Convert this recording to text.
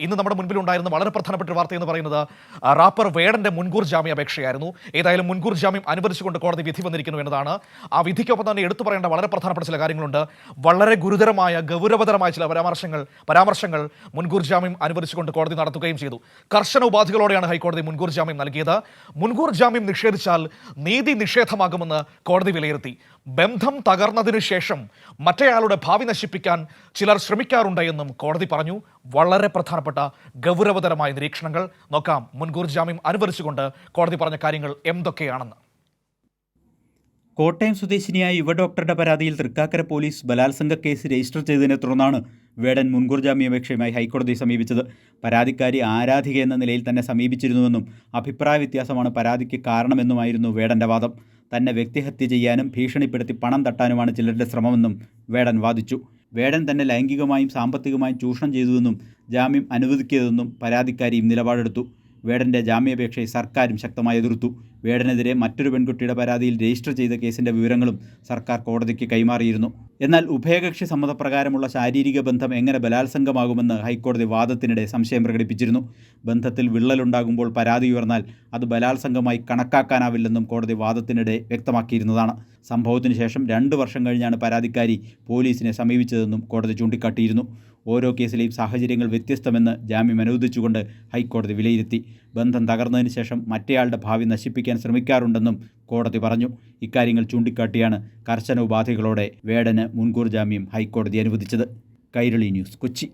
ഇന്ന് നമ്മുടെ മുൻപിൽ ഉണ്ടായിരുന്ന വളരെ പ്രധാനപ്പെട്ട ഒരു വാർത്ത എന്ന് പറയുന്നത് റാപ്പർ വേടന്റെ മുൻകൂർ ജാമ്യാപേക്ഷയായിരുന്നു ഏതായാലും മുൻകൂർ ജാമ്യം അനുവദിച്ചുകൊണ്ട് കോടതി വിധി വന്നിരിക്കുന്നു എന്നതാണ്. ആ വിധിക്കൊപ്പം തന്നെ എടുത്തു പറയേണ്ട വളരെ പ്രധാനപ്പെട്ട ചില കാര്യങ്ങളുണ്ട്. വളരെ ഗുരുതരമായ ഗൗരവതരമായ ചില പരാമർശങ്ങൾ പരാമർശങ്ങൾ മുൻകൂർ ജാമ്യം അനുവദിച്ചുകൊണ്ട് കോടതി നടത്തുകയും ചെയ്തു. കർശന ഉപാധികളോടെയാണ് ഹൈക്കോടതി മുൻകൂർ ജാമ്യം നൽകിയത്. മുൻകൂർ ജാമ്യം നിഷേധിച്ചാൽ നീതി നിഷേധമാകുമെന്ന് കോടതി വിലയിരുത്തി. ബന്ധം തകർന്നതിനു ശേഷം മറ്റേയാളുടെ ഭാവി നശിപ്പിക്കാൻ ചിലർ ശ്രമിക്കാറുണ്ട് എന്നും കോടതി പറഞ്ഞു. വളരെ പ്രധാനപ്പെട്ട ഗൗരവതരമായ നിരീക്ഷണങ്ങൾ നോക്കാം. മുൻകൂർ ജാമ്യം അനുവദിച്ചുകൊണ്ട് കോടതി പറഞ്ഞ കാര്യങ്ങൾ എന്തൊക്കെയാണെന്ന്. കോട്ടയം സ്വദേശിനിയായ യുവ ഡോക്ടറുടെ പരാതിയിൽ തൃക്കാക്കര പോലീസ് ബലാത്സംഗ കേസ് രജിസ്റ്റർ ചെയ്തതിനെ തുടർന്നാണ് വേടൻ മുൻകൂർ ജാമ്യാപേക്ഷയുമായി ഹൈക്കോടതിയെ സമീപിച്ചത്. പരാതിക്കാരി ആരാധിക എന്ന നിലയിൽ തന്നെ സമീപിച്ചിരുന്നുവെന്നും അഭിപ്രായ വ്യത്യാസമാണ് പരാതിക്ക് കാരണമെന്നുമായിരുന്നു വേടന്റെ വാദം. തന്നെ വ്യക്തിഹത്യ ചെയ്യാനും ഭീഷണിപ്പെടുത്തി പണം തട്ടാനുമാണ് ചിലരുടെ ശ്രമമെന്നും വേടൻ വാദിച്ചു. വേടൻ തന്നെ ലൈംഗികമായും സാമ്പത്തികമായും ചൂഷണം ചെയ്തുവെന്നും ജാമ്യം അനുവദിക്കരുതെന്നും പരാതിക്കാരിയും നിലപാടെടുത്തു. വേടന്റെ ജാമ്യാപേക്ഷയെ സർക്കാരും ശക്തമായി എതിർത്തു. വേടനെതിരെ മറ്റൊരു പെൺകുട്ടിയുടെ പരാതിയിൽ രജിസ്റ്റർ ചെയ്ത കേസിന്റെ വിവരങ്ങളും സർക്കാർ കോടതിക്ക് കൈമാറിയിരുന്നു. എന്നാൽ ഉഭയകക്ഷി സമ്മതപ്രകാരമുള്ള ശാരീരിക ബന്ധം എങ്ങനെ ബലാത്സംഗമാകുമെന്ന് ഹൈക്കോടതി വാദത്തിനിടെ സംശയം പ്രകടിപ്പിച്ചിരുന്നു. ബന്ധത്തിൽ വിള്ളലുണ്ടാകുമ്പോൾ പരാതി ഉയർന്നാൽ അത് ബലാത്സംഗമായി കണക്കാക്കാനാവില്ലെന്നും കോടതി വാദത്തിനിടെ വ്യക്തമാക്കിയിരുന്നതാണ്. സംഭവത്തിന് ശേഷം രണ്ട് വർഷം കഴിഞ്ഞാണ് പരാതിക്കാരി പോലീസിനെ സമീപിച്ചതെന്നും കോടതി ചൂണ്ടിക്കാട്ടിയിരുന്നു. ഓരോ കേസിലെയും സാഹചര്യങ്ങൾ വ്യത്യസ്തമെന്ന് ജാമ്യം അനുവദിച്ചുകൊണ്ട് ഹൈക്കോടതി വിലയിരുത്തി. ബന്ധം തകർന്നതിന് ശേഷം മറ്റേയാളുടെ ഭാവി നശിപ്പിക്കാൻ ശ്രമിക്കാറുണ്ടെന്നും കോടതി പറഞ്ഞു. ഇക്കാര്യങ്ങൾ ചൂണ്ടിക്കാട്ടിയാണ് കർശന ഉപാധികളോടെ വേടന് മുൻകൂർ ജാമ്യം ഹൈക്കോടതി അനുവദിച്ചത്. കൈരളി ന്യൂസ് കൊച്ചി.